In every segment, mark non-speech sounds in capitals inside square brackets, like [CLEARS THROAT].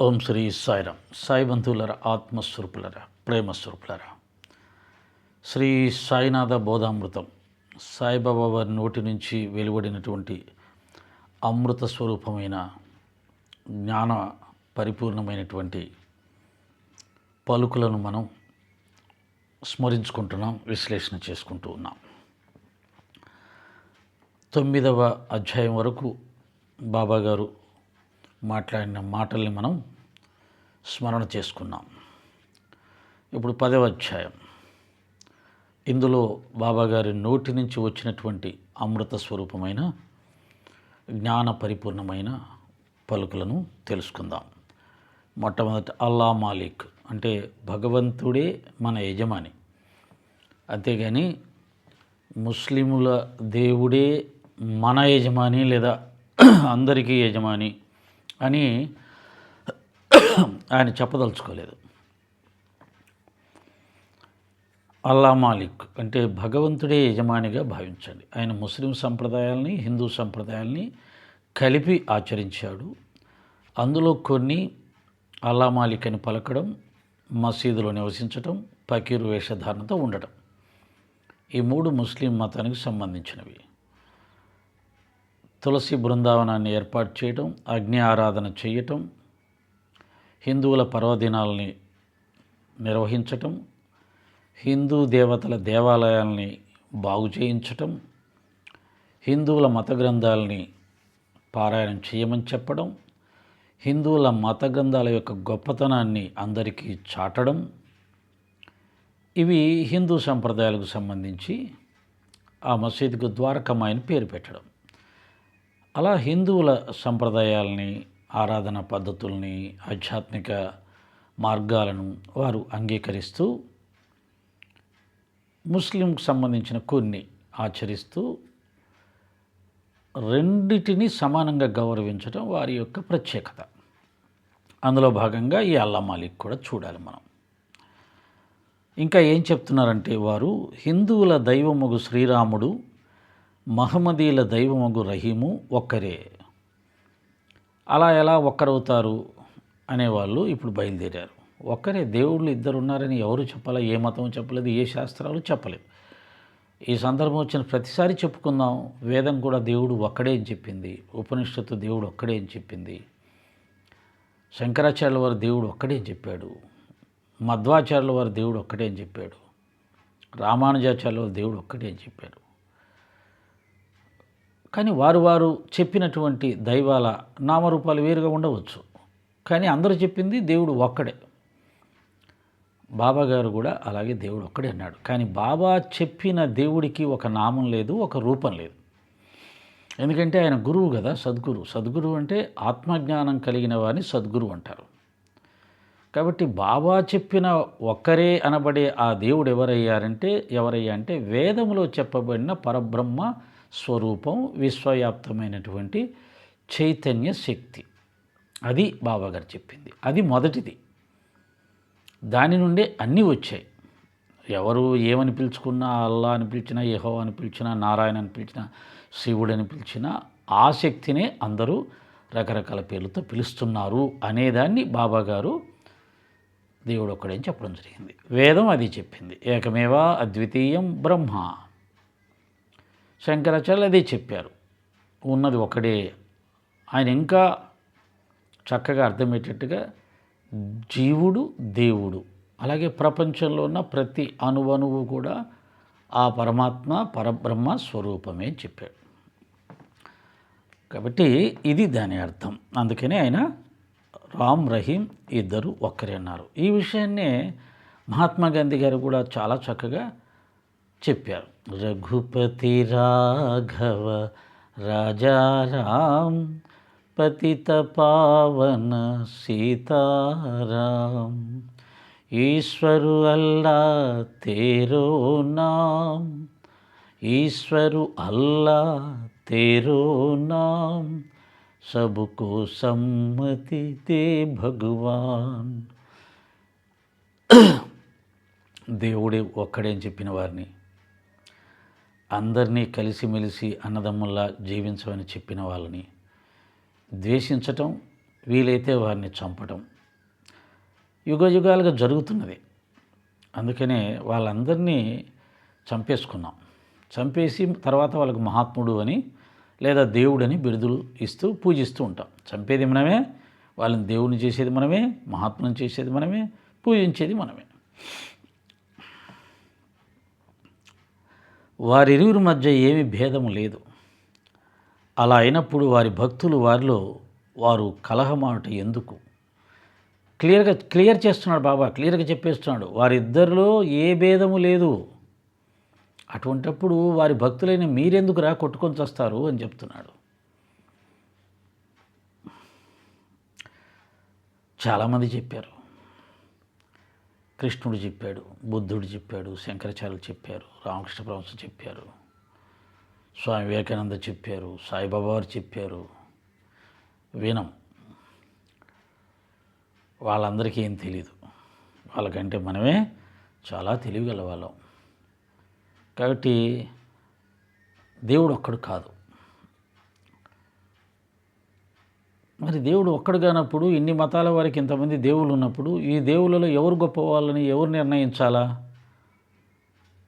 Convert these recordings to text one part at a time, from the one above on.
ఓం శ్రీ సాయిరామ్. సాయి బంధువులరా ఆత్మస్వరూపులరా ప్రేమస్వరూపులరా. శ్రీ సాయినాథ బోధామృతం సాయిబాబా వారి నోటి నుంచి వెలువడినటువంటి అమృత స్వరూపమైన జ్ఞాన పరిపూర్ణమైనటువంటి పలుకులను మనం స్మరించుకుంటున్నాం విశ్లేషణ చేసుకుంటూ ఉన్నాం. తొమ్మిదవ అధ్యాయం వరకు బాబా గారు మాట్లాడిన మాటల్ని మనం స్మరణ చేసుకున్నాం. ఇప్పుడు పదవ అధ్యాయం. ఇందులో బాబాగారి నోటి నుంచి వచ్చినటువంటి అమృత స్వరూపమైన జ్ఞాన పరిపూర్ణమైన పలుకులను తెలుసుకుందాం. మొట్టమొదటి అల్లా మాలిక్ అంటే భగవంతుడే మన యజమాని. అంతేగాని ముస్లిముల దేవుడే మన యజమాని లేదా అందరికీ యజమాని అని ఆయన చెప్పదలుచుకోలేదు. అల్లా మాలిక్ అంటే భగవంతుడే యజమానిగా భావించండి. ఆయన ముస్లిం సంప్రదాయాల్ని హిందూ సంప్రదాయాల్ని కలిపి ఆచరించాడు. అందులో కొన్ని అల్లా మాలిక్ అని పలకడం మసీదులో నివసించటం పకీరు వేషధారణతో ఉండటం. ఈ మూడు ముస్లిం మతానికి సంబంధించినవి. తులసి బృందావనాన్ని ఏర్పాటు చేయటం అగ్ని ఆరాధన చేయటం హిందువుల పర్వదినాలని నిర్వహించటం హిందూ దేవతల దేవాలయాల్ని బాగు చేయించటం హిందువుల మత గ్రంథాలని పారాయణం చేయమని చెప్పడం హిందువుల మత గ్రంథాల యొక్క గొప్పతనాన్ని అందరికీ చాటడం ఇవి హిందూ సంప్రదాయాలకు సంబంధించి ఆ మసీదుకు ద్వారకమాయని పేరు పెట్టడం. అలా హిందువుల సంప్రదాయాలని ఆరాధన పద్ధతుల్ని ఆధ్యాత్మిక మార్గాలను వారు అంగీకరిస్తూ ముస్లింకు సంబంధించిన కొన్ని ఆచరిస్తూ రెండిటిని సమానంగా గౌరవించడం వారి యొక్క ప్రత్యేకత. అందులో భాగంగా ఈ అల్లా మాలిక్ కూడా చూడాలి మనం. ఇంకా ఏం చెప్తున్నారంటే వారు హిందువుల దైవమగు శ్రీరాముడు మహమ్మదీల దైవమగు రహీము ఒక్కరే. అలా ఎలా ఒక్కరవుతారు అనేవాళ్ళు ఇప్పుడు బయలుదేరారు. ఒక్కరే దేవుళ్ళు ఇద్దరు ఉన్నారని ఎవరు చెప్పాలా? ఏ మతం చెప్పలేదు ఏ శాస్త్రాలు చెప్పలేదు. ఈ సందర్భం వచ్చిన ప్రతిసారి చెప్పుకుందాం వేదం కూడా దేవుడు ఒక్కడే అని చెప్పింది ఉపనిషత్తు దేవుడు ఒక్కడే అని చెప్పింది శంకరాచార్యుల వారి దేవుడు ఒక్కడే అని చెప్పాడు మధ్వాచార్యుల వారి దేవుడు ఒక్కటే అని చెప్పాడు రామానుజాచార్యుల వారు దేవుడు ఒక్కటే అని చెప్పాడు కానీ వారు వారు చెప్పినటువంటి దైవాల నామరూపాలు వేరుగా ఉండవచ్చు. కానీ అందరూ చెప్పింది దేవుడు ఒక్కడే. బాబా గారు కూడా అలాగే దేవుడు ఒక్కడే అన్నాడు. కానీ బాబా చెప్పిన దేవుడికి ఒక నామం లేదు ఒక రూపం లేదు. ఎందుకంటే ఆయన గురువు కదా సద్గురు. సద్గురు అంటే ఆత్మజ్ఞానం కలిగిన వారిని సద్గురు అంటారు. కాబట్టి బాబా చెప్పిన ఒక్కరే అనబడే ఆ దేవుడు ఎవరయ్యారంటే ఎవరయ్యా అంటే వేదములో చెప్పబడిన పరబ్రహ్మ స్వరూపం విశ్వవ్యాప్తమైనటువంటి చైతన్య శక్తి. అది బాబాగారు చెప్పింది. అది మొదటిది. దాని నుండే అన్నీ వచ్చాయి. ఎవరు ఏమని పిలుచుకున్నా అల్లా అని పిలిచినా యహో అని పిలిచినా నారాయణ అని పిలిచినా శివుడు అని పిలిచినా ఆ శక్తినే అందరూ రకరకాల పేర్లతో పిలుస్తున్నారు అనేదాన్ని బాబాగారు దేవుడు ఒక్కడని చెప్పడం జరిగింది. వేదం అది చెప్పింది. ఏకమేవా అద్వితీయం బ్రహ్మ. శంకరాచార్యులు అదే చెప్పారు. ఉన్నది ఒకడే ఆయన ఇంకా చక్కగా అర్థమయ్యేటట్టుగా జీవుడు దేవుడు. అలాగే ప్రపంచంలో ఉన్న ప్రతి అణువణువు కూడా ఆ పరమాత్మ పరబ్రహ్మ స్వరూపమే చెప్పాడు. కాబట్టి ఇది దాని అర్థం. అందుకనే ఆయన రామ్ రహీం ఇద్దరు ఒక్కరే అన్నారు. ఈ విషయాన్నే మహాత్మా గాంధీ గారు కూడా చాలా చక్కగా చెప్పారు. రఘుపతి రాఘవ రాజారాం పతిత పావన సీతారాం ఈశ్వరు అల్లా తేరో నాం ఈశ్వరు అల్లా తేరో నాం సబుకో సమ్మతి దే భగవాన్. [CLEARS THROAT] దేవుడే ఒక్కడే చెప్పిన వారిని అందరినీ కలిసిమెలిసి అన్నదమ్ముల్లా జీవించమని చెప్పిన వాళ్ళని ద్వేషించటం వీలైతే వారిని చంపటం యుగ యుగాలుగా జరుగుతున్నది. అందుకనే వాళ్ళందరినీ చంపేసుకున్నాం. చంపేసి తర్వాత వాళ్ళకు మహాత్ముడు అని లేదా దేవుడని బిరుదులు ఇస్తూ పూజిస్తూ ఉంటాం. చంపేది మనమే వాళ్ళని దేవుని చేసేది మనమే మహాత్ముని చేసేది మనమే పూజించేది మనమే. వారిరువురి మధ్య ఏమి భేదము లేదు. అలా అయినప్పుడు వారి భక్తులు వారిలో వారు కలహమాట ఎందుకు? క్లియర్గా క్లియర్ చేస్తున్నాడు బాబా క్లియర్గా చెప్పేస్తున్నాడు. వారిద్దరిలో ఏ భేదము లేదు. అటువంటప్పుడు వారి భక్తులైన మీరెందుకు రా కొట్టుకొని వస్తారు అని చెప్తున్నాడు. చాలామంది చెప్పారు. కృష్ణుడు చెప్పాడు బుద్ధుడు చెప్పాడు శంకరాచార్యులు చెప్పారు రామకృష్ణ పరమహంస చెప్పారు స్వామి వివేకానంద చెప్పారు సాయిబాబా వారు చెప్పారు. వినం. వాళ్ళందరికీ ఏం తెలియదు వాళ్ళకంటే మనమే చాలా తెలివిగల వాళ్ళం కాబట్టి దేవుడు ఒక్కడు కాదు. మరి దేవుడు ఒక్కడు కానప్పుడు ఇన్ని మతాల వారికి ఇంతమంది దేవుళ్ళు ఉన్నప్పుడు ఈ దేవుళ్ళలో ఎవరు గొప్ప వాళ్ళని ఎవరు నిర్ణయించాలా?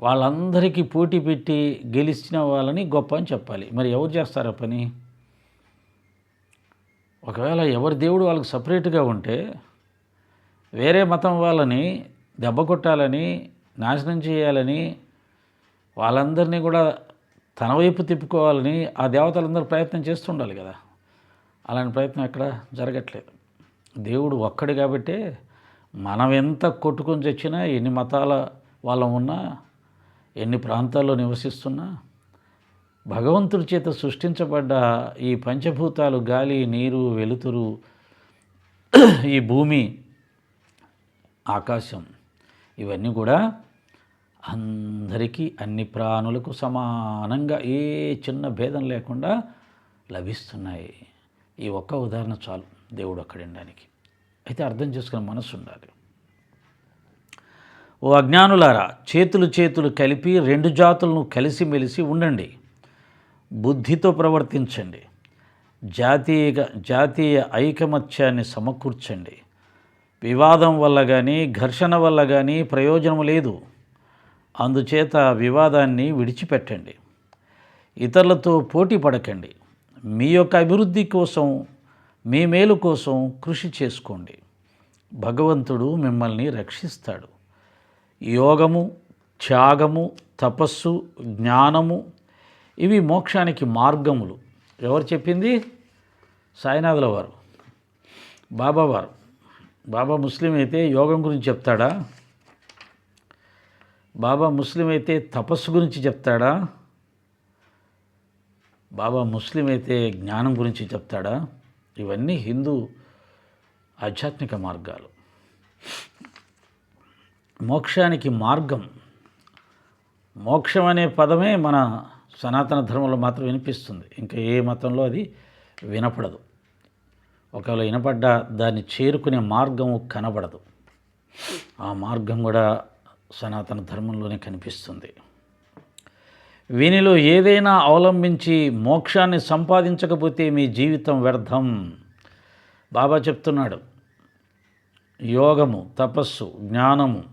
వాళ్ళందరికీ పోటీ పెట్టి గెలిచిన వాళ్ళని గొప్ప అని చెప్పాలి. మరి ఎవరు చేస్తారా పని? ఒకవేళ ఎవరి దేవుడు వాళ్ళకి సపరేట్గా ఉంటే వేరే మతం వాళ్ళని దెబ్బ కొట్టాలని నాశనం చేయాలని వాళ్ళందరినీ కూడా తన వైపు తిప్పుకోవాలని ఆ దేవతలందరూ ప్రయత్నం చేస్తుండాలి కదా. అలాంటి ప్రయత్నం ఎక్కడ జరగట్లేదు. దేవుడు ఒక్కడు కాబట్టే మనం ఎంత కొట్టుకొని తెచ్చినా ఎన్ని మతాల వాళ్ళం ఉన్నా ఎన్ని ప్రాంతాల్లో నివసిస్తున్నా భగవంతుడి చేత సృష్టించబడ్డ ఈ పంచభూతాలు గాలి నీరు వెలుతురు ఈ భూమి ఆకాశం ఇవన్నీ కూడా అందరికీ అన్ని ప్రాణులకు సమానంగా ఏ చిన్న భేదం లేకుండా లభిస్తున్నాయి. ఈ ఒక్క ఉదాహరణ చాలు దేవుడు అక్కడ ఉండడానికి అయితే అర్థం చేసుకునే మనసు ఉండాలి. ఓ అజ్ఞానులారా చేతులు చేతులు కలిపి రెండు జాతులను కలిసిమెలిసి ఉండండి. బుద్ధితో ప్రవర్తించండి. జాతీయ జాతీయ ఐకమత్యాన్ని సమకూర్చండి. వివాదం వల్ల కానీ ఘర్షణ వల్ల కానీ ప్రయోజనం లేదు. అందుచేత వివాదాన్ని విడిచిపెట్టండి. ఇతరులతో పోటీ పడకండి. మీ యొక్క అభివృద్ధి కోసం మీ మేలు కోసం కృషి చేసుకోండి. భగవంతుడు మిమ్మల్ని రక్షిస్తాడు. యోగము త్యాగము తపస్సు జ్ఞానము ఇవి మోక్షానికి మార్గములు. ఎవరు చెప్పింది? సాయినాథుల వారు. బాబా వారు. బాబా ముస్లిం అయితే యోగం గురించి చెప్తాడా? బాబా ముస్లిం అయితే తపస్సు గురించి చెప్తాడా? బాబా ముస్లిం అయితే జ్ఞానం గురించి చెప్తాడా? ఇవన్నీ హిందూ ఆధ్యాత్మిక మార్గాలు. మోక్షానికి మార్గం. మోక్షం అనే పదమే మన సనాతన ధర్మంలో మాత్రం వినిపిస్తుంది. ఇంకా ఏ మతంలో అది వినపడదు. ఒకవేళ వినపడ్డా దాన్ని చేరుకునే మార్గం కనబడదు. ఆ మార్గం కూడా సనాతన ధర్మంలోనే కనిపిస్తుంది. వీనిలో ఏదైనా అవలంబించి మోక్షాన్ని సంపాదించకపోతే మీ జీవితం వ్యర్థం. బాబా చెప్తున్నాడు యోగము తపస్సు జ్ఞానము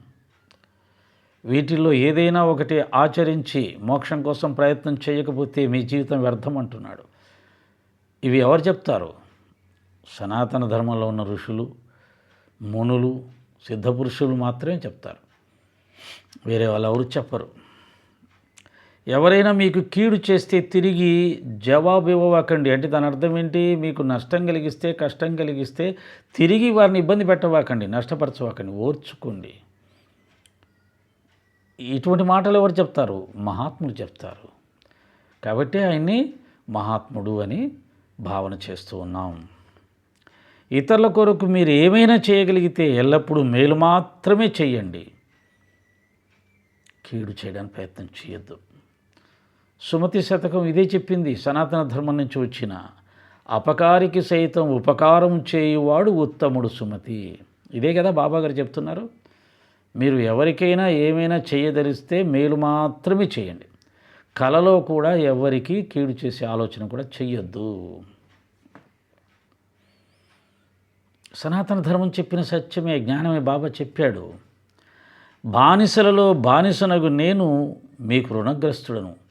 వీటిల్లో ఏదైనా ఒకటి ఆచరించి మోక్షం కోసం ప్రయత్నం చేయకపోతే మీ జీవితం వ్యర్థం అంటున్నాడు. ఇవి ఎవరు చెప్తారు? సనాతన ధర్మంలో ఉన్న ఋషులు మునులు సిద్ధపురుషులు మాత్రమే చెప్తారు. వేరే వాళ్ళు ఎవరు చెప్పరు. ఎవరైనా మీకు కీడు చేస్తే తిరిగి జవాబు ఇవ్వవాకండి అంటే దాని అర్థం ఏంటి? మీకు నష్టం కలిగిస్తే కష్టం కలిగిస్తే తిరిగి వారిని ఇబ్బంది పెట్టవాకండి నష్టపరచవాకండి ఓర్చుకోండి. ఇటువంటి మాటలు ఎవరు చెప్తారు? మహాత్ములు చెప్తారు. కాబట్టి ఆయన్ని మహాత్ముడు అని భావన చేస్తూ ఉన్నాం. ఇతరుల కొరకు మీరు ఏమైనా చేయగలిగితే ఎల్లప్పుడూ మేలు మాత్రమే చేయండి. కీడు చేయడానికి ప్రయత్నం చేయొద్దు. సుమతి శతకం ఇదే చెప్పింది సనాతన ధర్మం నుంచి వచ్చిన. అపకారికి సైతం ఉపకారం చేయువాడు ఉత్తముడు సుమతి. ఇదే కదా బాబాగారు చెప్తున్నారు. మీరు ఎవరికైనా ఏమైనా చేయదలిస్తే మేలు మాత్రమే చేయండి. కలలో కూడా ఎవరికి కీడు చేసే ఆలోచన కూడా చెయ్యొద్దు. సనాతన ధర్మం చెప్పిన సత్యమే జ్ఞానమే బాబా చెప్పాడు. బానిసలలో బానిసనగు నేను మీకు రుణగ్రస్తుడను.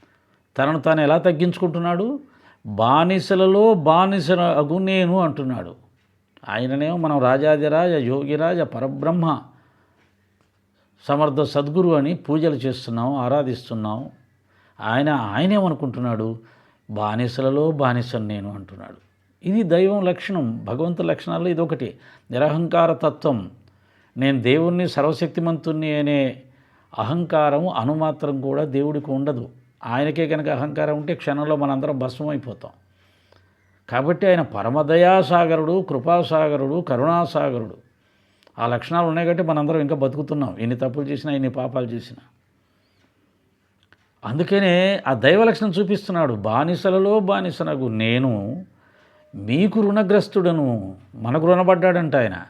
తనను తాను ఎలా తగ్గించుకుంటున్నాడు? బానిసలలో బానిసనగు నేను అంటున్నాడు. ఆయననేమో మనం రాజాదిరాజ యోగిరాజ పరబ్రహ్మ సమర్థ సద్గురు అని పూజలు చేస్తున్నాం ఆరాధిస్తున్నాం. ఆయన ఆయనేమనుకుంటున్నాడు? బానిసలలో బానిసను నేను అంటున్నాడు. ఇది దైవం లక్షణం భగవంతు లక్షణాల్లో ఇదొకటి. నిరహంకార తత్వం. నేను దేవుణ్ణి సర్వశక్తిమంతుణ్ణి అనే అహంకారం అనుమాత్రం కూడా దేవుడికి ఉండదు. ఆయనకే కనుక అహంకారం ఉంటే క్షణంలో మనందరం భస్మం అయిపోతాం కాబట్టి ఆయన పరమదయాసాగరుడు కృపాసాగరుడు కరుణాసాగరుడు. ఆ లక్షణాలు ఉన్నాయి కాబట్టి మనందరం ఇంకా బతుకుతున్నాం. ఎన్ని తప్పులు చేసినా ఎన్ని పాపాలు చేసినా. అందుకనే ఆ దైవ లక్షణం చూపిస్తున్నాడు. బానిసలలో బానిసనగు నేను మీకు రుణగ్రస్తుడను మనకు రుణపడ్డాడంట ఆయన.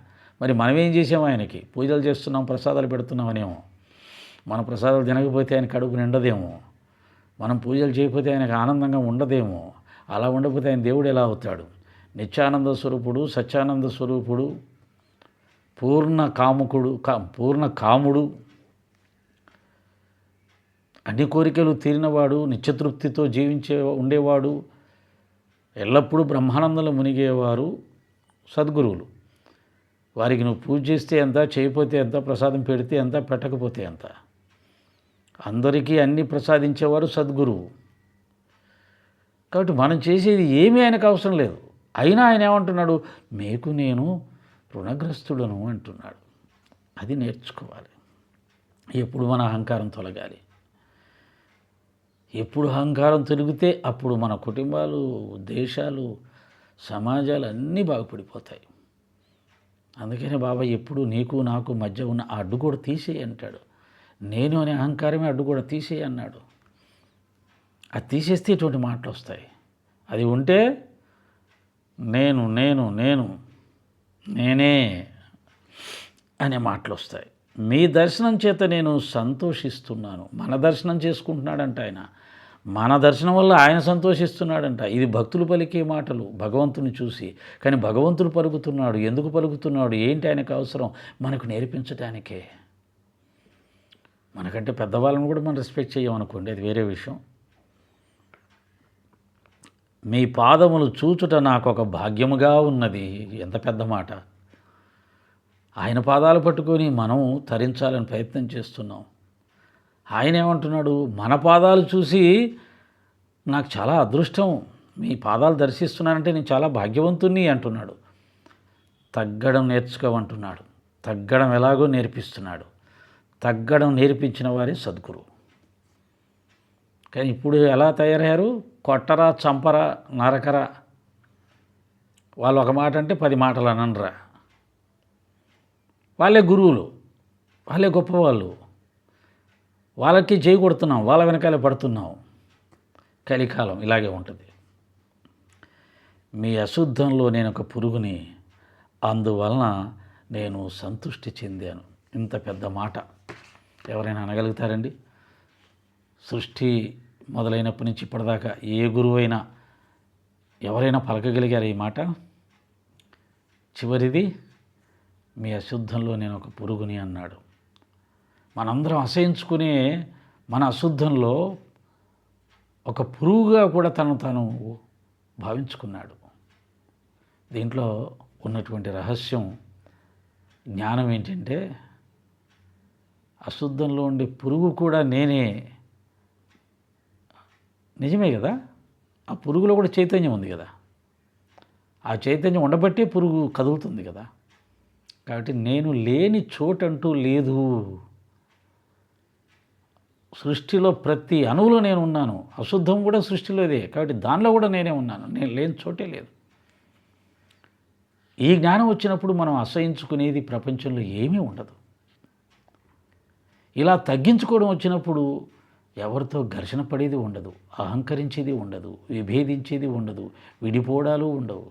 మరి మనం ఏం చేసాము ఆయనకి? పూజలు చేస్తున్నాం ప్రసాదాలు పెడుతున్నామనేమో. మన ప్రసాదాలు తినకపోతే ఆయన కడుపు నిండదేమో. మనం పూజలు చేయకపోతే ఆయనకు ఆనందంగా ఉండదేమో. అలా ఉండకపోతే ఆయన దేవుడు ఎలా అవుతాడు? నిత్యానంద స్వరూపుడు సత్యానంద స్వరూపుడు పూర్ణ కాముకుడు కా పూర్ణ కాముడు. అన్ని కోరికలు తీరినవాడు నిత్యతృప్తితో జీవించే ఉండేవాడు ఎల్లప్పుడూ బ్రహ్మానందంలో మునిగేవారు సద్గురువులు. వారికి నువ్వు పూజ చేస్తే ఎంత చేయకపోతే ఎంత ప్రసాదం పెడితే ఎంత పెట్టకపోతే ఎంత? అందరికీ అన్ని ప్రసాదించేవారు సద్గురువు. కాబట్టి మనం చేసేది ఏమీ ఆయనకు అవసరం లేదు. అయినా ఆయన ఏమంటున్నాడు? మీకు నేను రుణగ్రస్తుడను అంటున్నాడు. అది నేర్చుకోవాలి. ఎప్పుడు మన అహంకారం తొలగాలి. ఎప్పుడు అహంకారం తొలిగితే అప్పుడు మన కుటుంబాలు దేశాలు సమాజాలు అన్నీ బాగుపడిపోతాయి. అందుకనే బాబా ఎప్పుడు నీకు నాకు మధ్య ఉన్న ఆ అడ్డు కూడా తీసేయి అంటాడు. నేను అనే అహంకారమే అడ్డు కూడా తీసేయి అన్నాడు. అది తీసేస్తే ఇటువంటి మాటలు వస్తాయి. అది ఉంటే నేను నేను నేను నేనే అనే మాటలు వస్తాయి. మీ దర్శనం చేత నేను సంతోషిస్తున్నాను. మన దర్శనం చేసుకుంటున్నాడంట ఆయన. మన దర్శనం వల్ల ఆయన సంతోషిస్తున్నాడంట. ఇది భక్తులు పలికే మాటలు భగవంతుని చూసి. కానీ భగవంతుడు పలుకుతున్నాడు. ఎందుకు పలుకుతున్నాడు? ఏంటి ఆయనకు అవసరం? మనకు నేర్పించటానికే. మనకంటే పెద్దవాళ్ళని కూడా మనం రెస్పెక్ట్ చేయమనుకోండి అది వేరే విషయం. మీ పాదములు చూచుట నాకు ఒక భాగ్యముగా ఉన్నది ఎంత పెద్ద మాట. ఆయన పాదాలు పట్టుకొని మనం తరించాలని ప్రయత్నం చేస్తున్నాం. ఆయన ఏమంటున్నాడు మన పాదాలు చూసి నాకు చాలా అదృష్టం మీ పాదాలు దర్శిస్తున్నానంటే నేను చాలా భాగ్యవంతుణ్ణి అంటున్నాడు. తగ్గడం నేర్చుకోమంటున్నాడు. తగ్గడం ఎలాగో నేర్పిస్తున్నాడు. తగ్గడం నేర్పించిన వారే సద్గురు. కానీ ఇప్పుడు ఎలా తయారయ్యారు? కొట్టరా చంపరా నరకరా? వాళ్ళు ఒక మాట అంటే పది మాటలు అననరా. వాళ్ళే గురువులు వాళ్ళే గొప్పవాళ్ళు. వాళ్ళకి చేయకొడుతున్నాం వాళ్ళ వెనకాలే పడుతున్నాం. కలికాలం ఇలాగే ఉంటుంది. మీ అశుద్ధంలో నేను ఒక పురుగుని అందువలన నేను సంతృష్టి చెందాను. ఇంత పెద్ద మాట. ఎవరైనా అనగలుగుతారండి? సృష్టి మొదలైనప్పటి నుంచి ఇప్పటిదాకా ఏ గురువైనా ఎవరైనా పలకగలిగారు ఈ మాట? చివరిది మీ అశుద్ధంలో నేను ఒక పురుగుని అన్నాడు. మనందరం అసహించుకునే మన అశుద్ధంలో ఒక పురుగుగా కూడా తను తను భావించుకున్నాడు. దీంట్లో ఉన్నటువంటి రహస్యం జ్ఞానం ఏంటంటే అశుద్ధంలో ఉండే పురుగు కూడా నేనే. నిజమే కదా? ఆ పురుగులో కూడా చైతన్యం ఉంది కదా? ఆ చైతన్యం ఉండబట్టే పురుగు కదులుతుంది కదా? కాబట్టి నేను లేని చోటంటూ లేదు. సృష్టిలో ప్రతి అణువులో నేను ఉన్నాను. అశుద్ధం కూడా సృష్టిలోదే కాబట్టి దానిలో కూడా నేనే ఉన్నాను. నేను లేని చోటే లేదు. ఈ జ్ఞానం వచ్చినప్పుడు మనం అసహించుకునేది ప్రపంచంలో ఏమీ ఉండదు. ఇలా తగ్గించుకోవడం వచ్చినప్పుడు ఎవరితో ఘర్షణ పడేది ఉండదు అహంకరించేది ఉండదు విభేదించేది ఉండదు విడిపోవడాలు ఉండవు.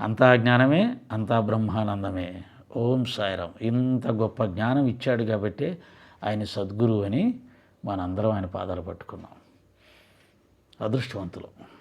అంతా జ్ఞానమే అంతా బ్రహ్మానందమే. ఓం సాయిరామ్. ఇంత గొప్ప జ్ఞానం ఇచ్చాడు కాబట్టి ఆయన సద్గురు అని మనందరం ఆయన పాదాలు పట్టుకున్నాం. అదృష్టవంతులు.